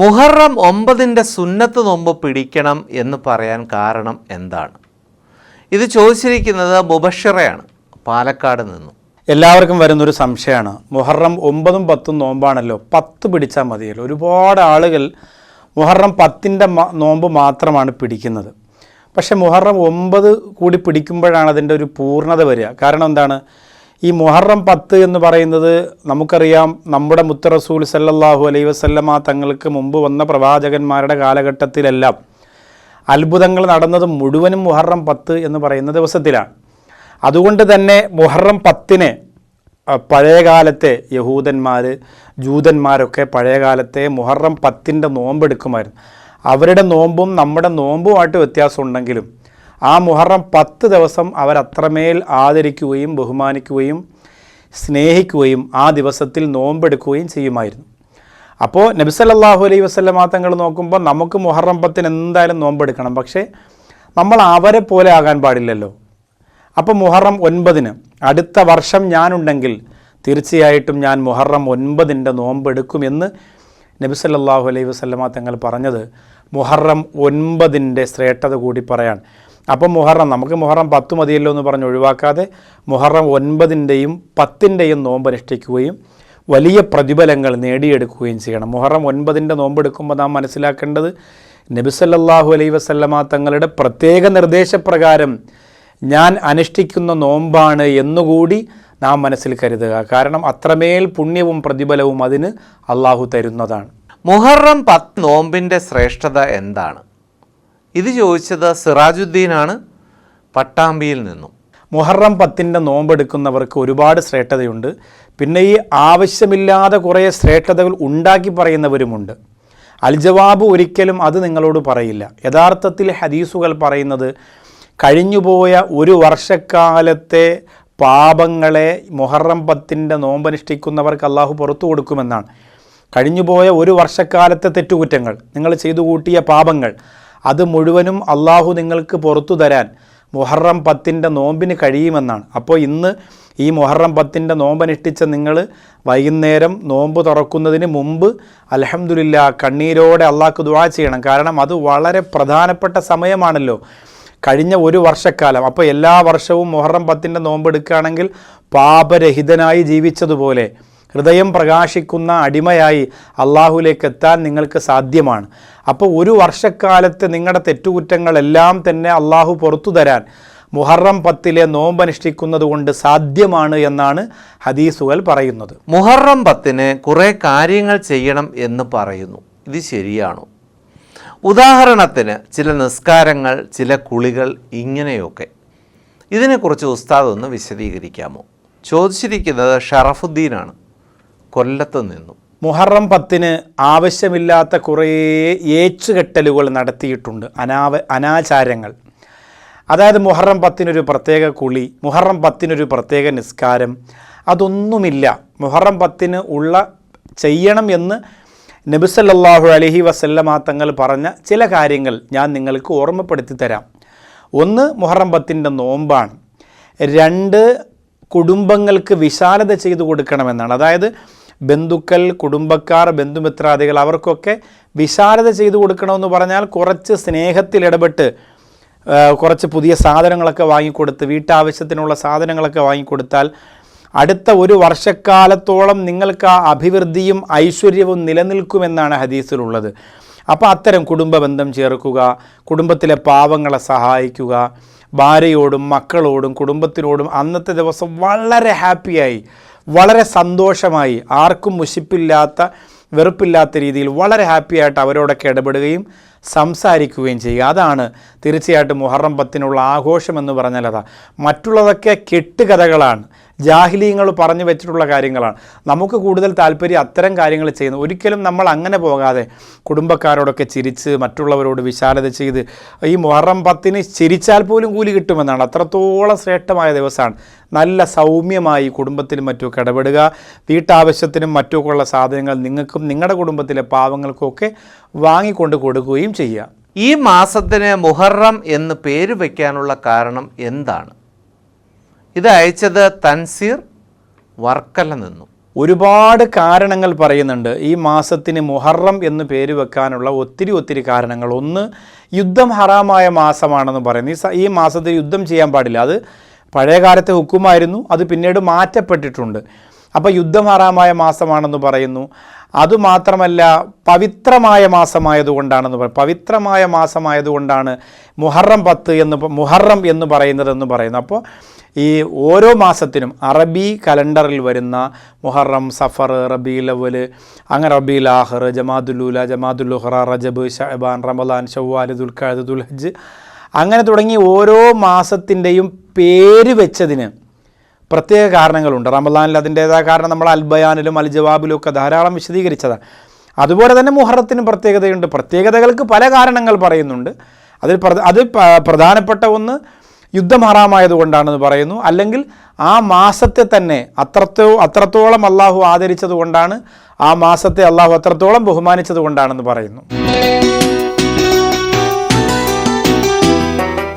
മുഹറം ഒമ്പതിന്റെ സുന്നത്ത് നോമ്പ് പിടിക്കണം എന്ന് പറയാൻ കാരണം എന്താണ്? ഇത് ചോദിച്ചിരിക്കുന്നത് മുബഷിറയാണ് പാലക്കാട് നിന്നും. എല്ലാവർക്കും വരുന്നൊരു സംശയമാണ്. മുഹറം ഒമ്പതും പത്തും നോമ്പാണല്ലോ പത്ത് പിടിച്ചാൽ മതിയല്ലോ. ഒരുപാട് ആളുകൾ മുഹറം പത്തിന്റെ നോമ്പ് മാത്രമാണ് പിടിക്കുന്നത്. പക്ഷേ മുഹറം ഒമ്പത് കൂടി പിടിക്കുമ്പോഴാണ് അതിന്റെ ഒരു പൂർണത വരിക. കാരണം എന്താണ്? ഈ മുഹറം പത്ത് എന്ന് പറയുന്നത് നമുക്കറിയാം നമ്മുടെ മുത്തറസൂൽ സല്ലല്ലാഹു അലൈഹി വസല്ലമ തങ്ങൾക്ക് മുമ്പ് വന്ന പ്രവാചകന്മാരുടെ കാലഘട്ടത്തിലെല്ലാം അത്ഭുതങ്ങൾ നടന്നത് മുഴുവനും മുഹറം പത്ത് എന്ന് പറയുന്ന ദിവസത്തിലാണ്. അതുകൊണ്ട് തന്നെ മുഹറം പത്തിന് പഴയകാലത്തെ യഹൂദന്മാർ ജൂതന്മാരൊക്കെ പഴയകാലത്തെ മുഹറം പത്തിന്റെ നോമ്പെടുക്കുമായിരുന്നു. അവരുടെ നോമ്പും നമ്മുടെ നോമ്പുമായിട്ട് വ്യത്യാസമുണ്ടെങ്കിലും ആ മുഹറം പത്ത് ദിവസം അവരത്രമേൽ ആദരിക്കുകയും ബഹുമാനിക്കുകയും സ്നേഹിക്കുകയും ആ ദിവസത്തിൽ നോമ്പെടുക്കുകയും ചെയ്യുമായിരുന്നു. അപ്പോൾ നബിസല്ലാഹു അലൈഹി വസ്ലമാ തങ്ങൾ നോക്കുമ്പോൾ നമുക്ക് മുഹറം പത്തിന് എന്തായാലും നോമ്പെടുക്കണം. പക്ഷേ നമ്മൾ അവരെ പോലെ ആകാൻ പാടില്ലല്ലോ. അപ്പോൾ മുഹറം ഒൻപതിന് അടുത്ത വർഷം ഞാനുണ്ടെങ്കിൽ തീർച്ചയായിട്ടും ഞാൻ മുഹറം ഒൻപതിന്റെ നോമ്പെടുക്കുമെന്ന് നബി സല്ലല്ലാഹു അലൈഹി വസല്ലമ തങ്ങൾ പറഞ്ഞത് മുഹറം ഒൻപതിന്റെ ശ്രേഷ്ഠത കൂടി പറയാൻ. അപ്പം മുഹറം നമുക്ക് മുഹറം പത്ത് മതിയല്ലോ എന്ന് പറഞ്ഞ് ഒഴിവാക്കാതെ മുഹറം ഒൻപതിന്റെയും പത്തിന്റെയും നോമ്പ് അനുഷ്ഠിക്കുകയും വലിയ പ്രതിഫലങ്ങൾ നേടിയെടുക്കുകയും ചെയ്യണം. മുഹറം ഒൻപതിന്റെ നോമ്പെടുക്കുമ്പോൾ നാം മനസ്സിലാക്കേണ്ടത് നബിസല്ലാഹു അലൈ വസല്ലമ തങ്ങളുടെ പ്രത്യേക നിർദ്ദേശപ്രകാരം ഞാൻ അനുഷ്ഠിക്കുന്ന നോമ്പാണ് എന്നുകൂടി നാം മനസ്സിൽ കരുതുക. കാരണം അത്രമേൽ പുണ്യവും പ്രതിഫലവും അതിന് അള്ളാഹു തരുന്നതാണ്. മുഹറം പത്ത് നോമ്പിന്റെ ശ്രേഷ്ഠത എന്താണ്? ഇത് ചോദിച്ചത് സിറാജുദ്ദീനാണ് പട്ടാമ്പിയിൽ നിന്നും. മുഹറം പത്തിന്റെ നോമ്പെടുക്കുന്നവർക്ക് ഒരുപാട് ശ്രേഷ്ഠതയുണ്ട്. പിന്നെ ഈ ആവശ്യമില്ലാതെ കുറേ ശ്രേഷ്ഠതകൾ ഉണ്ടാക്കി പറയുന്നവരുമുണ്ട്. അൽജവാബ് ഒരിക്കലും അത് നിങ്ങളോട് പറയില്ല. യഥാർത്ഥത്തിൽ ഹദീസുകൾ പറയുന്നത് കഴിഞ്ഞുപോയ ഒരു വർഷക്കാലത്തെ പാപങ്ങളെ മുഹറം പത്തിന്റെ നോമ്പനുഷ്ഠിക്കുന്നവർക്ക് അള്ളാഹു പുറത്തു കൊടുക്കുമെന്നാണ്. കഴിഞ്ഞുപോയ ഒരു വർഷക്കാലത്തെ തെറ്റുകുറ്റങ്ങൾ നിങ്ങൾ ചെയ്തു കൂട്ടിയ പാപങ്ങൾ അത് മുഴുവനും അള്ളാഹു നിങ്ങൾക്ക് പുറത്തു തരാൻ മുഹറം പത്തിന്റെ നോമ്പിന് കഴിയുമെന്നാണ്. അപ്പോൾ ഇന്ന് ഈ മുഹറം പത്തിന്റെ നോമ്പനുഷ്ഠിച്ച നിങ്ങൾ വൈകുന്നേരം നോമ്പ് തുറക്കുന്നതിന് മുമ്പ് അലഹമുല്ല കണ്ണീരോടെ അള്ളാഹ്ക്ക് ദുആ ചെയ്യണം. കാരണം അത് വളരെ പ്രധാനപ്പെട്ട സമയമാണല്ലോ. കഴിഞ്ഞ ഒരു വർഷക്കാലം. അപ്പോൾ എല്ലാ വർഷവും മുഹറം പത്തിന്റെ നോമ്പെടുക്കുകയാണെങ്കിൽ പാപരഹിതനായി ജീവിച്ചതുപോലെ ഹൃദയം പ്രകാശിക്കുന്ന അടിമയായി അള്ളാഹുലേക്ക് എത്താൻ നിങ്ങൾക്ക് സാധ്യമാണ്. അപ്പോൾ ഒരു വർഷക്കാലത്ത് നിങ്ങളുടെ തെറ്റുകുറ്റങ്ങളെല്ലാം തന്നെ അള്ളാഹു പുറത്തു തരാൻ മുഹറം പത്തിലെ നോമ്പനുഷ്ഠിക്കുന്നത് കൊണ്ട് സാധ്യമാണ് എന്നാണ് ഹദീസുകൾ പറയുന്നത്. മുഹറം പത്തിന് കുറേ കാര്യങ്ങൾ ചെയ്യണം എന്ന് പറയുന്നു. ഇത് ശരിയാണോ? ഉദാഹരണത്തിന് ചില നിസ്കാരങ്ങൾ ചില കുളികൾ ഇങ്ങനെയൊക്കെ. ഇതിനെക്കുറിച്ച് ഉസ്താദ് ഒന്ന് വിശദീകരിക്കാമോ? ചോദിച്ചിരിക്കുന്നത് ഷറഫുദ്ദീനാണ്. കൊല്ലത്ത് നിന്നും. മുഹറം പത്തിന് ആവശ്യമില്ലാത്ത കുറേ ഏച്ചുകെട്ടലുകൾ നടത്തിയിട്ടുണ്ട്. അനാവ അനാചാരങ്ങൾ. അതായത് മുഹറം പത്തിനൊരു പ്രത്യേക കുളി മുഹറം പത്തിനൊരു പ്രത്യേക നിസ്കാരം അതൊന്നുമില്ല. മുഹറം പത്തിന് ഉള്ള ചെയ്യണം എന്ന് നബിസല്ലാഹു അലഹി വസല്ലമ തങ്ങൾ പറഞ്ഞ ചില കാര്യങ്ങൾ ഞാൻ നിങ്ങൾക്ക് ഓർമ്മപ്പെടുത്തി തരാം. ഒന്ന് മുഹറം പത്തിന്റെ നോമ്പാണ്. രണ്ട് കുടുംബങ്ങൾക്ക് വിശാലത ചെയ്തു കൊടുക്കണമെന്നാണ്. അതായത് ബന്ധുക്കൾ കുടുംബക്കാർ ബന്ധുമിത്രാദികൾ അവർക്കൊക്കെ വിശാലത ചെയ്തു കൊടുക്കണമെന്ന് പറഞ്ഞാൽ കുറച്ച് സ്നേഹത്തിൽ ഇടപെട്ട് കുറച്ച് പുതിയ സാധനങ്ങളൊക്കെ വാങ്ങിക്കൊടുത്ത് വീട്ടാവശ്യത്തിനുള്ള സാധനങ്ങളൊക്കെ വാങ്ങിക്കൊടുത്താൽ അടുത്ത ഒരു വർഷക്കാലത്തോളം നിങ്ങൾക്ക് ആ അഭിവൃദ്ധിയും ഐശ്വര്യവും നിലനിൽക്കുമെന്നാണ് ഹദീസിലുള്ളത്. അപ്പോൾ അത്തരം കുടുംബ ബന്ധം ചേർക്കുക കുടുംബത്തിലെ പാവങ്ങളെ സഹായിക്കുക ഭാര്യയോടും മക്കളോടും കുടുംബത്തിനോടും അന്നത്തെ ദിവസം വളരെ ഹാപ്പിയായി വളരെ സന്തോഷമായി. ആർക്കും മുഷിപ്പില്ലാത്ത വെറുപ്പില്ലാത്ത രീതിയിൽ വളരെ ഹാപ്പിയായിട്ട് അവരോടൊക്കെ ഇടപെടുകയും സംസാരിക്കുകയും ചെയ്യുക. അതാണ് തീർച്ചയായിട്ടും മുഹറം പത്തിനുള്ള ആഘോഷം എന്ന് പറഞ്ഞാൽ അതാ. മറ്റുള്ളതൊക്കെ കെട്ടുകഥകളാണ്. ജാഹിലീങ്ങൾ പറഞ്ഞു വെച്ചിട്ടുള്ള കാര്യങ്ങളാണ്. നമുക്ക് കൂടുതൽ താല്പര്യം അത്തരം കാര്യങ്ങൾ ചെയ്യുന്നു ഒരിക്കലും നമ്മൾ അങ്ങനെ പോകാതെ കുടുംബക്കാരോടൊക്കെ ചിരിച്ച് മറ്റുള്ളവരോട് വിശാലത ചെയ്ത് ഈ മുഹറം പത്തിന് ചിരിച്ചാൽ പോലും കൂലി കിട്ടുമെന്നാണ്. അത്രത്തോളം ശ്രേഷ്ഠമായ ദിവസമാണ്. നല്ല സൗമ്യമായി കുടുംബത്തിലും മറ്റുമൊക്കെ ഇടപെടുക. വീട്ടാവശ്യത്തിനും മറ്റുമൊക്കെയുള്ള സാധനങ്ങൾ നിങ്ങൾക്കും നിങ്ങളുടെ കുടുംബത്തിലെ പാവങ്ങൾക്കൊക്കെ വാങ്ങിക്കൊണ്ട് കൊടുക്കുകയും ചെയ്യുക. ഈ മാസത്തിന് മുഹറം എന്ന് പേര് വയ്ക്കാനുള്ള കാരണം എന്താണ്? ഇത് അയച്ചത് തൻസീർ വർക്കല നിന്നു. ഒരുപാട് കാരണങ്ങൾ പറയുന്നുണ്ട്. ഈ മാസത്തിന് മുഹറം എന്ന് പേര് വെക്കാനുള്ള ഒത്തിരി ഒത്തിരി കാരണങ്ങൾ. ഒന്ന് യുദ്ധം ഹറാമായ മാസമാണെന്ന് പറയുന്നു. ഈ മാസത്തിൽ യുദ്ധം ചെയ്യാൻ പാടില്ല. അത് പഴയ കാലത്തെ ഹുക്കുമായിരുന്നു. അത് പിന്നീട് മാറ്റപ്പെട്ടിട്ടുണ്ട്. അപ്പോൾ യുദ്ധമാറാമായ മാസമാണെന്ന് പറയുന്നു. അതുമാത്രമല്ല പവിത്രമായ മാസമായതുകൊണ്ടാണെന്ന് പറയും പവിത്രമായ മാസമായതുകൊണ്ടാണ് മുഹറം പത്ത് എന്ന് മുഹറം എന്ന് പറയുന്നതെന്ന് പറയുന്നു. അപ്പോൾ ഈ ഓരോ മാസത്തിനും അറബി കലണ്ടറിൽ വരുന്ന മുഹറം സഫർ റബി അവൽ അങ്ങനെ റബി ലാഹർ ജമാദുലൂല ജമാദുലുഹറ റജബ് ഷഹബാൻ റമദാൻ ഷവ്വാൽ ദുൽഖാദ് ദുൽഹജ് അങ്ങനെ തുടങ്ങി ഓരോ മാസത്തിന്റെയും പേര് വെച്ചതിന് പ്രത്യേക കാരണങ്ങളുണ്ട്. റമദാനിൽ അതിന്റേതായ കാരണം നമ്മൾ അൽബയാനിലും അൽ ജവാബിലും ഒക്കെ ധാരാളം വിശദീകരിച്ചതാണ്. അതുപോലെ തന്നെ മുഹറത്തിനും പ്രത്യേകതയുണ്ട്. പ്രത്യേകതകൾക്ക് പല കാരണങ്ങൾ പറയുന്നുണ്ട്. അതിൽ അത് പ്രധാനപ്പെട്ട ഒന്ന് യുദ്ധം ഹറാമായതുകൊണ്ടാണെന്ന് പറയുന്നു. അല്ലെങ്കിൽ ആ മാസത്തെ തന്നെ അത്രത്തോ അത്രത്തോളം അള്ളാഹു ആദരിച്ചതുകൊണ്ടാണ് ആ മാസത്തെ അള്ളാഹു അത്രത്തോളം ബഹുമാനിച്ചത് കൊണ്ടാണെന്ന് പറയുന്നു.